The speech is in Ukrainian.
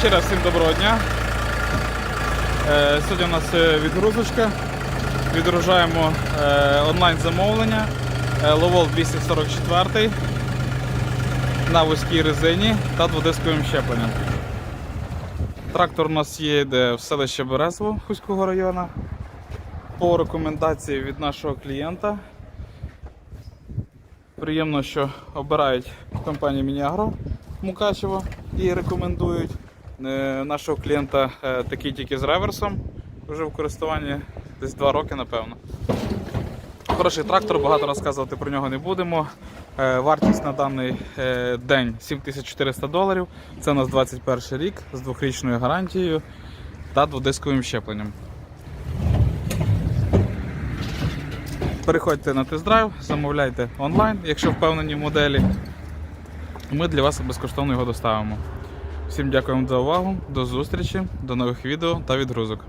Ще раз всім доброго дня. Е, Сьогодні у нас е, відгрузочка. Відгружаємо е, онлайн замовлення е, Lowell 244 на вузькій резині та дводисковим щепленням. Трактор у нас їде в селище Березово Хуського району. По рекомендації від нашого клієнта. Приємно, що обирають компанію Мініагро Мукачево і рекомендують. Е, Нашого клієнта е, такий тільки з реверсом, вже в користуванні десь 2 роки, напевно. Хороший трактор, багато розказувати про нього не будемо. Е, Вартість на даний день 7400 доларів. Це у нас 21 рік з двохрічною гарантією та дводисковим щепленням. Переходьте на тест-драйв, замовляйте онлайн, якщо впевнені в моделі. Ми для вас безкоштовно його доставимо. Всім дякуємо за увагу, до зустрічі, до нових відео та відгрузок.